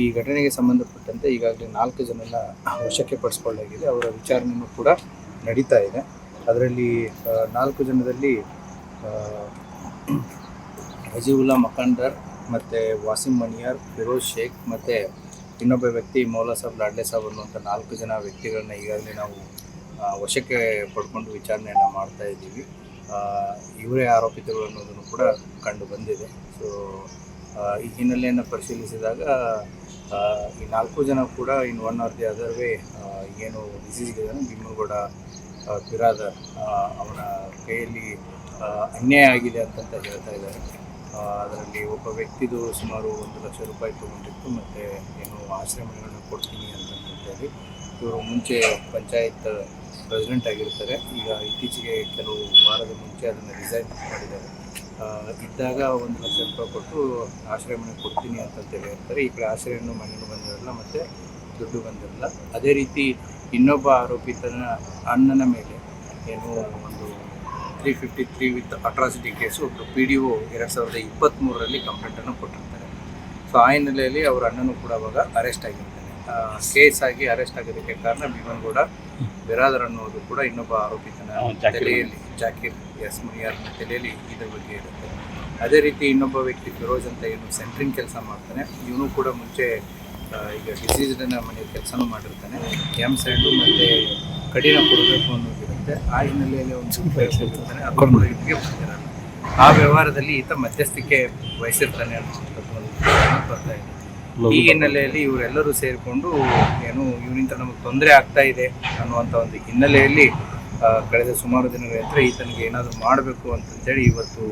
ಈ ಘಟನೆಗೆ ಸಂಬಂಧಪಟ್ಟಂತೆ ಈಗಾಗಲೇ ನಾಲ್ಕು ಜನನ ವಶಕ್ಕೆ ಪಡಿಸ್ಕೊಳ್ಳಲಾಗಿದೆ. ಅವರ ವಿಚಾರಣೆಯೂ ಕೂಡ ನಡೀತಾ ಇದೆ. ಅದರಲ್ಲಿ ನಾಲ್ಕು ಜನದಲ್ಲಿ ಅಜೀವುಲ್ಲಾ ಮಖಂಡರ್ ಮತ್ತು ವಾಸಿಂ ಮನಿಯಾರ್, ಫಿರೋಜ್ ಶೇಖ್ ಮತ್ತು ಇನ್ನೊಬ್ಬ ವ್ಯಕ್ತಿ ಮೌಲಾ ಸಾಬ್ ಲಾಡ್ಲೆ ಸಾಬ್ ಅನ್ನುವಂಥ ನಾಲ್ಕು ಜನ ವ್ಯಕ್ತಿಗಳನ್ನ ಈಗಾಗಲೇ ನಾವು ವಶಕ್ಕೆ ಪಡ್ಕೊಂಡು ವಿಚಾರಣೆಯನ್ನು ಮಾಡ್ತಾ ಇದ್ದೀವಿ. ಇವರೇ ಆರೋಪಿತರು ಅನ್ನೋದನ್ನು ಕೂಡ ಕಂಡು ಬಂದಿದೆ. ಸೊ ಈ ಹಿನ್ನೆಲೆಯನ್ನು ಪರಿಶೀಲಿಸಿದಾಗ ಈ ನಾಲ್ಕು ಜನ ಕೂಡ in one or the other way ಏನು ಡಿಸೀಸ್ ಇದ್ದಾನೆ ಭೀಮನಗೌಡ ಬಿರಾದ ಬಿರಾದರ್ ಅವನ ಕೈಯಲ್ಲಿ ಅನ್ಯಾಯ ಆಗಿದೆ ಅಂತಂತ ಹೇಳ್ತಾ ಇದ್ದಾರೆ. ಅದರಲ್ಲಿ ಒಬ್ಬ ವ್ಯಕ್ತಿದು ಸುಮಾರು ಒಂದು ಲಕ್ಷ ರೂಪಾಯಿ ತೊಗೊಂಡಿತ್ತು, ಮತ್ತು ಏನು ಆಶ್ರಮಗಳನ್ನ ಕೊಡ್ತೀನಿ ಅಂತ ಹೇಳಿ ಇವರು ಮುಂಚೆ ಪಂಚಾಯತ್ ಪ್ರೆಸಿಡೆಂಟ್ ಆಗಿರ್ತಾರೆ. ಈಗ ಇತ್ತೀಚೆಗೆ ಕೆಲವು ವಾರದ ಮುಂಚೆ ಅದನ್ನು ರಿಸೈನ್ ಮಾಡಿದ್ದಾರೆ. ಇದ್ದಾಗ ಒಂದು ಲಕ್ಷ ರೂಪಾಯಿ ಕೊಟ್ಟು ಆಶ್ರಯ ಮನೆ ಕೊಡ್ತೀನಿ ಅಂತ ಹೇಳ್ತಾರೆ. ಈ ಕಡೆ ಆಶ್ರಯನೂ ಮನೆಯೂ ಬಂದಿರಲ್ಲ, ಮತ್ತು ದುಡ್ಡು ಬಂದಿರಲ್ಲ. ಅದೇ ರೀತಿ ಇನ್ನೊಬ್ಬ ಆರೋಪಿತನ ಅಣ್ಣನ ಮೇಲೆ ಏನು ಒಂದು three fifty three with atrocity case ಒಬ್ಬರು ಪಿ ಡಿ ಒ ಎರಡು ಸಾವಿರದ ಇಪ್ಪತ್ತ್ಮೂರರಲ್ಲಿ ಕಂಪ್ಲೇಂಟನ್ನು ಕೊಟ್ಟಿರ್ತಾರೆ. ಸೊ ಆ ಹಿನ್ನೆಲೆಯಲ್ಲಿ ಅವರ ಅಣ್ಣನೂ ಕೂಡ ಅವಾಗ ಅರೆಸ್ಟ್ ಆಗಿರ್ತಾನೆ ಕೇಸ್ ಆಗಿ ಅರೆಸ್ಟ್ ಆಗೋದಕ್ಕೆ ಕಾರಣ ಭೀಮನಗೌಡ ಬಿರಾದರ್ ಅನ್ನೋದು ಕೂಡ ಇನ್ನೊಬ್ಬ ಆರೋಪಿತನ ತಲೆಯಲ್ಲಿ ಜಾಕಿರ್ ಎಸ್ ಮುನಿಯಾರ್ನ ತಲೆಯಲ್ಲಿ ಇದ್ರ ಬಗ್ಗೆ ಇರುತ್ತೆ. ಅದೇ ರೀತಿ ಇನ್ನೊಬ್ಬ ವ್ಯಕ್ತಿ ಫಿರೋಜ್ ಅಂತ ಏನು ಸೆಂಟ್ರಿಂಗ್ ಕೆಲಸ ಮಾಡ್ತಾನೆ. ಇವನು ಕೂಡ ಮುಂಚೆ ಈಗ ಡಿಸೀಸ್ಡನ್ನ ಮನೆ ಕೆಲಸನೂ ಮಾಡಿರ್ತಾನೆ. ಎಂ ಸೈಡು ಮತ್ತೆ ಕಠಿಣ ಕೊಡಬೇಕು ಅನ್ನೋದಿರುತ್ತೆ. ಆ ಹಿನ್ನೆಲೆಯಲ್ಲಿ ಒಂದು ಸ್ವಲ್ಪ ಕೂಡ ಬರ್ತಿರಲ್ಲ ಆ ವ್ಯವಹಾರದಲ್ಲಿ ಈತ ಮಧ್ಯಸ್ಥಿಕೆ ವಹಿಸಿರ್ತಾನೆ ಅನ್ನೋದು ಬರ್ತಾ ಇದೆ. ಈ ಹಿನ್ನೆಲೆಯಲ್ಲಿ ಇವರೆಲ್ಲರೂ ಸೇರಿಕೊಂಡು ಏನು ಇವನಿಂದ ನಮಗೆ ತೊಂದರೆ ಆಗ್ತಾ ಇದೆ ಅನ್ನುವಂಥ ಒಂದು ಹಿನ್ನೆಲೆಯಲ್ಲಿ ಕಳೆದ ಸುಮಾರು ದಿನಗಳ ನಂತರ ಈತನಿಗೆ ಏನಾದರೂ ಮಾಡಬೇಕು ಅಂತಂತೇಳಿ ಇವತ್ತು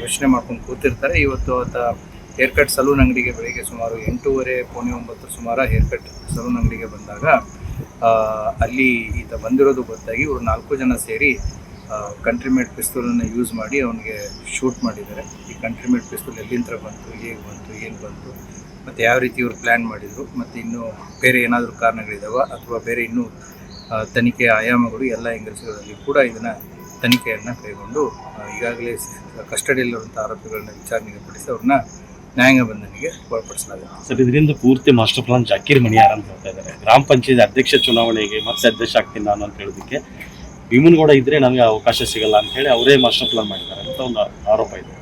ಯೋಚನೆ ಮಾಡ್ಕೊಂಡು ಕೂತಿರ್ತಾರೆ. ಇವತ್ತು ಆತ ಹೇರ್ ಕಟ್ ಸಲೂನ್ ಅಂಗಡಿಗೆ ಬೆಳಿಗ್ಗೆ ಸುಮಾರು ಎಂಟೂವರೆ ಪೌಣೆ ಒಂಬತ್ತು ಸುಮಾರು ಹೇರ್ ಕಟ್ ಸಲೂನ್ ಅಂಗಡಿಗೆ ಬಂದಾಗ ಆ, ಅಲ್ಲಿ ಈತ ಬಂದಿರೋದು ಗೊತ್ತಾಗಿ ಇವರು ನಾಲ್ಕು ಜನ ಸೇರಿ ಕಂಟ್ರಿ ಮೇಡ್ ಪಿಸ್ತೂಲನ್ನು ಯೂಸ್ ಮಾಡಿ ಅವನಿಗೆ ಶೂಟ್ ಮಾಡಿದ್ದಾರೆ. ಈ ಕಂಟ್ರಿ ಮೇಡ್ ಪಿಸ್ತೂಲ್ ಎಲ್ಲಿಂದ ಬಂತು, ಹೇಗೆ ಬಂತು, ಏನು ಬಂತು, ಮತ್ತು ಯಾವ ರೀತಿ ಇವರು ಪ್ಲ್ಯಾನ್ ಮಾಡಿದರು, ಮತ್ತು ಇನ್ನೂ ಬೇರೆ ಏನಾದರೂ ಕಾರಣಗಳಿದಾವ, ಅಥವಾ ಬೇರೆ ಇನ್ನೂ ತನಿಖೆ ಆಯಾಮಗಳು ಎಲ್ಲ ಎಂಗಲ್ಸ್ಗಳಲ್ಲಿ ಕೂಡ ಇದನ್ನು ತನಿಖೆಯನ್ನು ಕೈಗೊಂಡು ಈಗಾಗಲೇ ಕಸ್ಟಡಿಯಲ್ಲಿರುವಂಥ ಆರೋಪಿಗಳನ್ನ ವಿಚಾರಣೆಗೆ ಪಡಿಸಿ ಅವ್ರನ್ನ ನ್ಯಾಯಾಂಗ ಬಂಧನಿಗೆ ಒಳಪಡಿಸಲಾಗಿದೆ ಸರ್, ಇದರಿಂದ ಪೂರ್ತಿ ಮಾಸ್ಟರ್ ಪ್ಲಾನ್ ಜಾಕೀರ್ ಮಣಿಯಾರ್ ಅಂತ ಹೇಳ್ತಾ ಇದ್ದಾರೆ. ಗ್ರಾಮ ಪಂಚಾಯತ್ ಅಧ್ಯಕ್ಷ ಚುನಾವಣೆಗೆ ಮತ್ತೆ ಅಧ್ಯಕ್ಷ ಆಗ್ತೀನಿ ನಾನು ಅಂತ ಹೇಳೋದಕ್ಕೆ ಭೀಮನಗೌಡ ಇದ್ರೆ ನಮಗೆ ಅವಕಾಶ ಸಿಗಲ್ಲ ಅಂತ ಹೇಳಿ ಅವರೇ ಮಾಸ್ಟರ್ ಪ್ಲಾನ್ ಮಾಡಿದ್ದಾರೆ ಅಂತ ಒಂದು ಆರೋಪ ಇದೆ.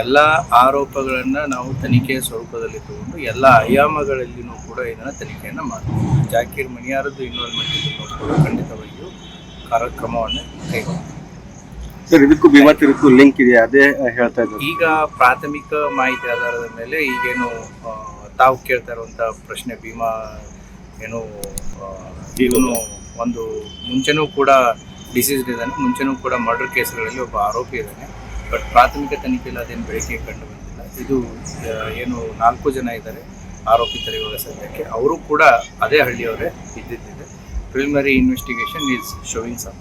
ಎಲ್ಲ ಆರೋಪಗಳನ್ನು ನಾವು ತನಿಖೆಯ ಸ್ವರೂಪದಲ್ಲಿ ತಗೊಂಡು ಎಲ್ಲ ಆಯಾಮಗಳಲ್ಲಿಯೂ ಕೂಡ ಇದನ್ನು ತನಿಖೆಯನ್ನು ಮಾಡ್ತೀವಿ. ಜಾಕೀರ್ ಮನಿಯಾರದ್ದು ಇನ್ವಾಲ್ವ್ಮೆಂಟ್ ಕೂಡ ಖಂಡಿತವಾಗಿಯೂ ಕಾರ್ಯಕ್ರಮವನ್ನು ಕೈಗೊಂಡು ಸರ್ ಇದಕ್ಕೂ ಲಿಂಕ್ ಇದೆ ಅದೇ ಹೇಳ್ತಾ ಇದ್ದಾರೆ ಈಗ ಪ್ರಾಥಮಿಕ ಮಾಹಿತಿ ಆಧಾರದ ಮೇಲೆ ಈಗೇನು ತಾವು ಕೇಳ್ತಾ ಇರುವಂಥ ಪ್ರಶ್ನೆ ಭೀಮಾ ಏನು ಇವನು ಒಂದು ಮುಂಚೆನೂ ಕೂಡ ಡಿಸೀಸ್ ಇದ್ದಾನೆ ಮುಂಚೆನೂ ಕೂಡ ಮರ್ಡರ್ ಕೇಸ್ಗಳಲ್ಲಿ ಒಬ್ಬ ಆರೋಪಿ ಇದ್ದಾನೆ. ಬಟ್ ಪ್ರಾಥಮಿಕ ತನಿಖೆಯಲ್ಲಿ ಅದೇನು ಬೆಳಕಿಗೆ ಕಂಡು ಬಂದಿಲ್ಲ. ಇದು ಏನು ನಾಲ್ಕು ಜನ ಇದ್ದಾರೆ ಆರೋಪಿತರು ಇವಾಗ ಸದ್ಯಕ್ಕೆ. ಅವರು ಕೂಡ ಅದೇ ಹಳ್ಳಿಯವರೇ ಇದ್ದಿದ್ದಿದೆ. Preliminary investigation is showing some